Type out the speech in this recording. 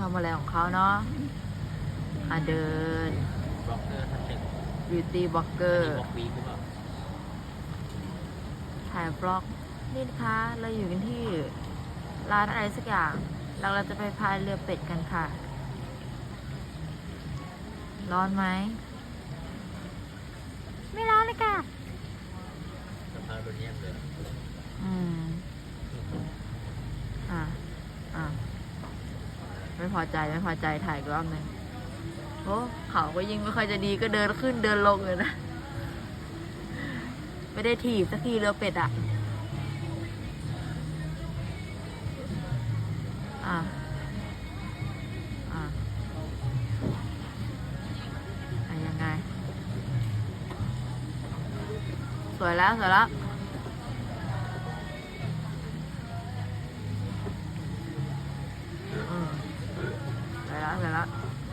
ทำอะไรของเขาเนาะอะเดินบล็อกเกอร์ท่านหนึ่ง beauty อัน blogger นี้บล็อกวีหรือเปล่าถ่ายบล็อกนี่นะคะเราอยู่กันที่ร้านอะไรสักอย่างแล้วเราจะไปพายเรือเป็ดกันค่ะ ร้อนไหม ไม่ร้อนเลยค่ะสภาพโดนเยี่ยมเลย อืม อะ อะ ไม่พอใจไม่พอใจถ่ายอีกรอบหนึ่งโอ้เขาก็ยิ่งไม่ค่อยจะดีก็เดินขึ้นเดินลงเลยนะ ไม่ได้ถีบสักทีเรือเป็ดอะ อะอะอะยังไง สวยแล้ว สวยแล้ว อืมสว